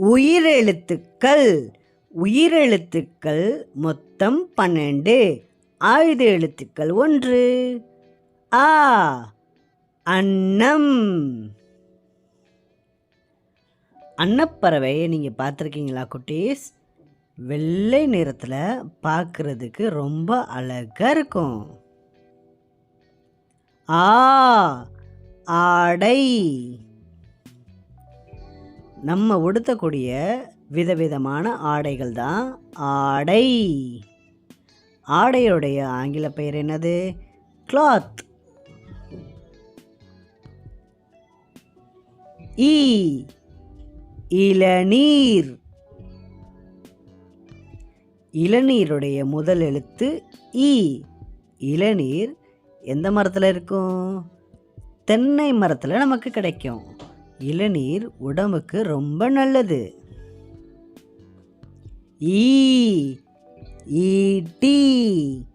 உயிரெழுத்துக்கள். உயிரெழுத்துக்கள் மொத்தம் பன்னெண்டு. ஆயுத எழுத்துக்கள் ஒன்று. ஆ அன்னம். அன்னப்பறவையை நீங்கள் பார்த்துருக்கீங்களா குட்டீஸ்? வெள்ளை நிறத்தில் பார்க்குறதுக்கு ரொம்ப அழகாக இருக்கும். ஆ ஆடை. நம்ம உடுத்தக்கூடிய விதவிதமான ஆடைகள் தான் ஆடை. ஆடையுடைய ஆங்கில பெயர் என்னது? கிளாத் ஈ e, இளநீர். இளநீருடைய முதல் எழுத்து ஈ இளநீர். எந்த மரத்தில் இருக்கும்? தென்னை மரத்தில் நமக்கு கிடைக்கும். இளநீர் உடம்புக்கு ரொம்ப நல்லது. ஈ ஈட்டி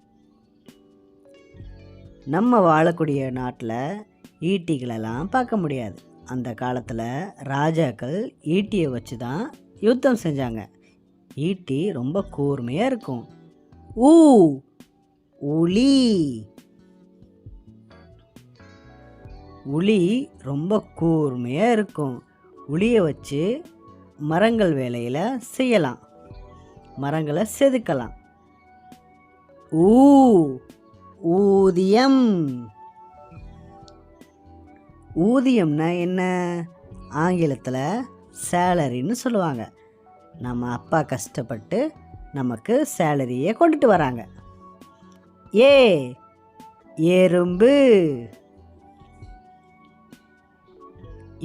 நம்ம வாழக்கூடிய நாட்டில் ஈட்டிகளெல்லாம் பார்க்க முடியாது. அந்த காலத்தில் ராஜாக்கள் ஈட்டியை வச்சு தான் யுத்தம் செஞ்சாங்க. ஈட்டி ரொம்ப கூர்மையாக இருக்கும். ஊ உளி உளி ரொம்ப கூர்மையாக இருக்கும். உளியை வச்சு மரங்கள் வேலையில் செய்யலாம். மரங்களை செதுக்கலாம். ஊ ஊதியம். ஊதியம்னா என்ன? ஆங்கிலத்தில் சேலரின்னு சொல்லுவாங்க. நம்ம அப்பா கஷ்டப்பட்டு நமக்கு சேலரியை கொண்டுட்டு வராங்க. ஏ எறும்பு.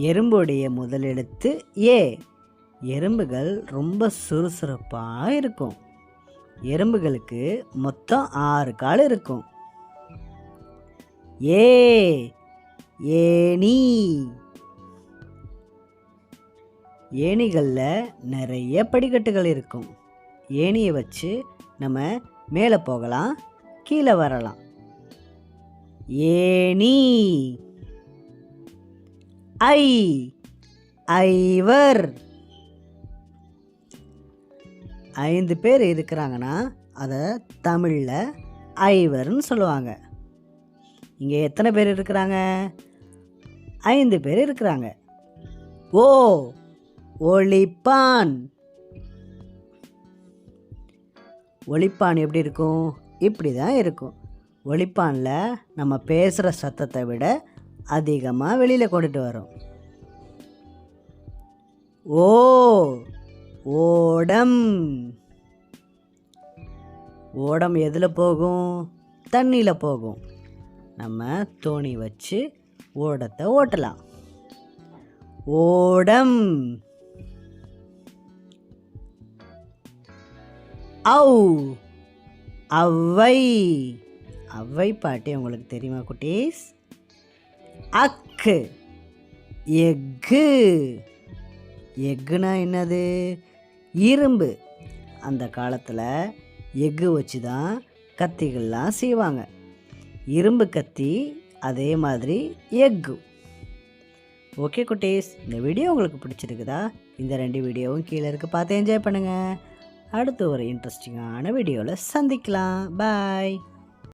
எறும்புடைய முதல் எழுத்து ஏ. எறும்புகள் ரொம்ப சுறுசுறுப்பாக இருக்கும். எறும்புகளுக்கு மொத்தம் ஆறு கால் இருக்கும். ஏ. ஏணி. ஏணிகளில் நிறைய படிக்கட்டுகள் இருக்கும். ஏணியை வச்சு நம்ம மேலே போகலாம் கீழே வரலாம். ஏணி. ஐ. ஐவர். ஐந்து பேர் இருக்கிறாங்கன்னா அதை தமிழில் ஐவர்னு சொல்லுவாங்க. இங்கே எத்தனை பேர் இருக்கிறாங்க? ஐந்து பேர் இருக்கிறாங்க. ஓ ஒளிப்பான். ஒளிப்பான் எப்படி இருக்கும்? இப்படி தான் இருக்கும். ஒளிப்பானில் நம்ம பேசுகிற சத்தத்தை விட அதிகமாக வெளியில் கொண்டுட்டு வரும். ஓ ஓடம். ஓடம் எதில் போகும்? தண்ணியில் போகும். நம்ம தோணி வச்சு ஓடத்தை ஓட்டலாம். ஓடம். ஔ அவ்வை அவ்வை பாட்டி உங்களுக்கு தெரியுமா குட்டீஸ்? அக்கு. எக்கு எஃகுனா என்னது? இரும்பு. அந்த காலத்தில் எக்கு வச்சு தான் கத்திகள்லாம் செய்வாங்க. இரும்பு கத்தி அதே மாதிரி எக்கு ஓகே குட்டீஸ் இந்த வீடியோ உங்களுக்கு பிடிச்சிருக்குதா? இந்த ரெண்டு வீடியோவும் கீழே இருக்க. பார்த்து என்ஜாய் பண்ணுங்கள் அடுத்து ஒரு இன்ட்ரெஸ்டிங்கான வீடியோவில் சந்திக்கலாம். பாய்